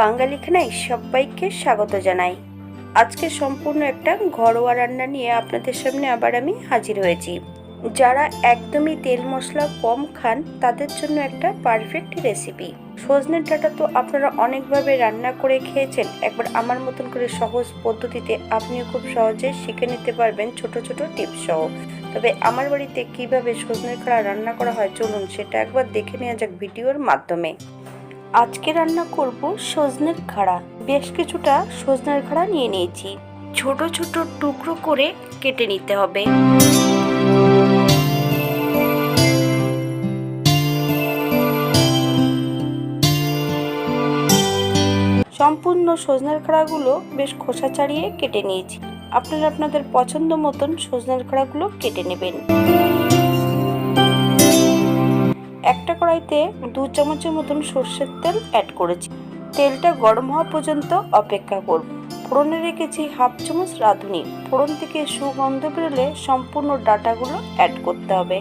বাঙালি খানায় সবাইকে স্বাগত জানাই। আজকে সম্পূর্ণ একটা ঘরোয়া রান্না নিয়ে আপনাদের সামনে আবার আমি হাজির হয়েছি। যারা একদমই তেল মশলা কম খান, তাদের জন্য একটা পারফেক্ট রেসিপি সজনের ডাঁটা তো আপনারা অনেকভাবে রান্না করে খেয়েছেন। একবার আমার মতন করে সহজ পদ্ধতিতে আপনিও খুব সহজে শিখে নিতে পারবেন ছোট ছোট টিপস সহ। তবে আমার বাড়িতে কীভাবে সজনের খাড়া রান্না করা হয় চলুন সেটা একবার দেখে নেওয়া যাক ভিডিওর মাধ্যমে। আজকে রান্না করব সজনের খাড়া। বেশ কিছুটা সজনের খাড়া নিয়ে নিয়েছি। ছোট ছোট টুকরো করে কেটে নিতে হবে। সম্পূর্ণ সজনের খাড়াগুলো বেশ খোসা ছাড়িয়ে কেটে নিয়েছি। আপনারা আপনাদের পছন্দ মতন সজনের খাড়াগুলো কেটে নেবেন। কড়াইতে দু চামচের মতন সর্ষের তেল অ্যাড করেছি। তেলটা গরম হওয়া পর্যন্ত অপেক্ষা করব। ফোড়নে রেখেছি হাফ চামচ রাঁধুনি। ফোড়ন থেকে সুগন্ধ বেরোলে সম্পূর্ণ ডাটাগুলো অ্যাড করতে হবে।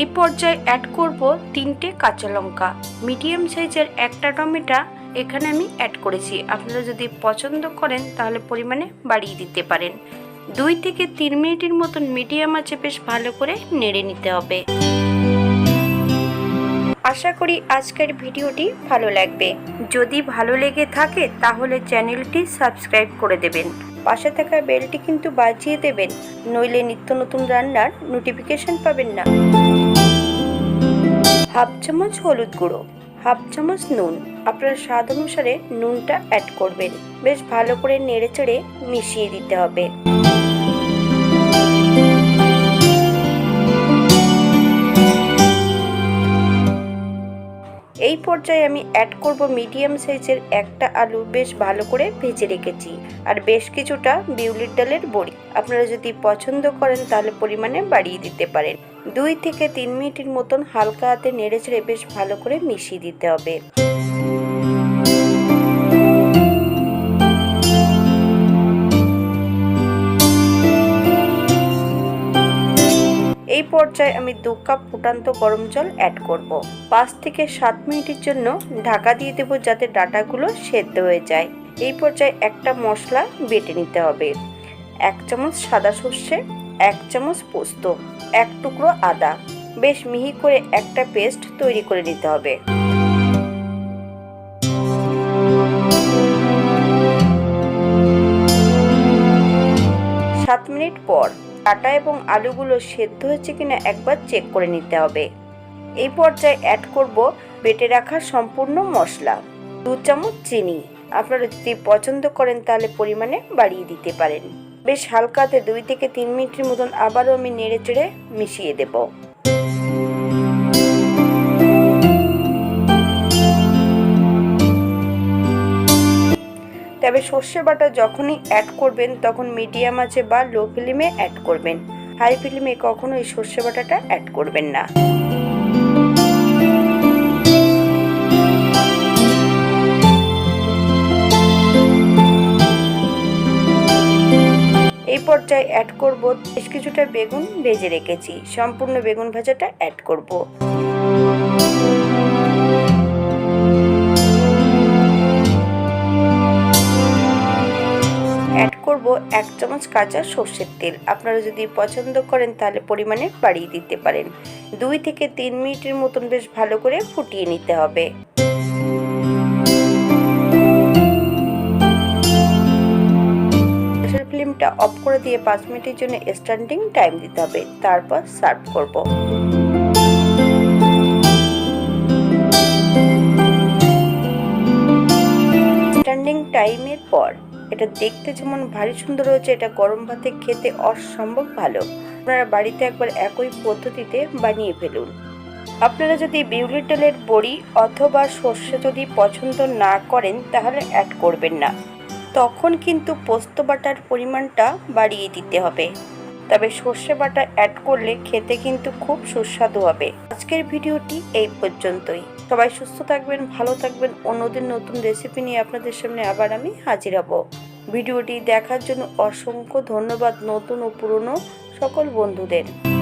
এই পর্যায়ে অ্যাড করব তিনটে কাঁচা লঙ্কা। মিডিয়াম সাইজের একটা টমেটো এখানে আমি অ্যাড করেছি। আপনারা যদি পছন্দ করেন, তাহলে পরিমাণে বাড়িয়ে দিতে পারেন। দুই থেকে তিন মিনিটের মতন মিডিয়াম আছে, বেশ ভালো করে নেড়ে নিতে হবে। আশা করি আজকের ভিডিওটি ভালো লাগবে। যদি ভালো লেগে থাকে, তাহলে চ্যানেলটি সাবস্ক্রাইব করে দেবেন। পাশে থাকা বেলটি কিন্তু বাজিয়ে দেবেন, নইলে নিত্য নতুন রান্নার নোটিফিকেশন পাবেন না। হাফ চামচ হলুদ গুঁড়ো। হাফ চামচ নুন। আপনার স্বাদ অনুসারে নুনটা অ্যাড করবেন। বেশ ভালো করে নেড়ে চেড়ে মিশিয়ে দিতে হবে। এই পর্যায়ে আমি অ্যাড করব মিডিয়াম সাইজের একটা আলু। বেশ ভালো করে ভেজে রেখেছি। আর বেশ কিছুটা বিউলির ডালের বড়ি। আপনারা যদি পছন্দ করেন, তাহলে পরিমাণে বাড়িয়ে দিতে পারেন। দুই থেকে তিন মিনিটের মতন হালকা হাতে নেড়ে চেড়ে বেশ ভালো করে মিশিয়ে দিতে হবে। এই পর্যায়ে আমি দু কাপ ফুটান্ত গরম জল অ্যাড করব। পাঁচ থেকে সাত মিনিটের জন্য ঢাকা দিয়ে দেব যাতে ডাটাগুলো সেদ্ধ হয়ে যায়। এই পর্যায়ে একটা মশলা বেটে নিতে হবে। এক চামচ সাদা সর্ষে, এক চামচ পোস্ত। এক টুকরো আদা। বেশ মিহি করে একটা পেস্ট তৈরি করে নিতে হবে। সাত মিনিট পর আটা এবং আলুগুলো সেদ্ধ হয়েছে কিনা একবার চেক করে নিতে হবে। এই পর্যায়ে অ্যাড করব বেটে রাখা সম্পূর্ণ মশলা, দু চামচ চিনি। আপনারা যদি পছন্দ করেন তাহলে পরিমাণে বাড়িয়ে দিতে পারেন। বেশ হালকাতে দুই থেকে তিন মিনিটের মতন আবারও আমি নেড়ে চেড়ে মিশিয়ে দেব। তবে সর্ষে বাটা যখনই অ্যাড করবেন, তখন মিডিয়াম আছে বা লো ফ্লেমে অ্যাড করবেন। হাই ফ্লেমে কখনো এই সর্ষে বাটাটা অ্যাড করবেন না। পর্যায়ে অ্যাড করব বেশ কিছুটা বেগুন ভেজে রেখেছি। সম্পূর্ণ বেগুন ভাজাটা অ্যাড করব। অ্যাড করব এক চামচ কাঁচা সর্ষের তেল। আপনারা যদি পছন্দ করেন তাহলে পরিমাণে বাড়িয়ে দিতে পারেন। দুই থেকে তিন মিনিটের মতন বেশ ভালো করে ফুটিয়ে নিতে হবে। ফ্লেমটা অফ করে দিয়ে পাঁচ মিনিটের জন্য স্ট্যান্ডিং টাইম দিতে হবে। তারপর সার্ভ করব। স্ট্যান্ডিং টাইমের পর, এটা দেখতে যেমন ভারী সুন্দর হয়েছে, এটা গরম ভাতে খেতে অসম্ভব ভালো। আপনারা বাড়িতে একবার একই পদ্ধতিতে বানিয়ে ফেলুন। আপনারা যদি বিউলির ডালের বড়ি অথবা সর্ষে যদি পছন্দ না করেন, তাহলে অ্যাড করবেন না। তখন কিন্তু পোস্ত বাটার পরিমাণটা বাড়িয়ে দিতে হবে। তবে সর্ষে বাটা অ্যাড করলে খেতে কিন্তু খুব সুস্বাদু হবে। আজকের ভিডিওটি এই পর্যন্তই। সবাই সুস্থ থাকবেন, ভালো থাকবেন। অন্যদিন নতুন রেসিপি নিয়ে আপনাদের সামনে আবার আমি হাজির হব। ভিডিওটি দেখার জন্য অসংখ্য ধন্যবাদ নতুন ও পুরনো সকল বন্ধুদের।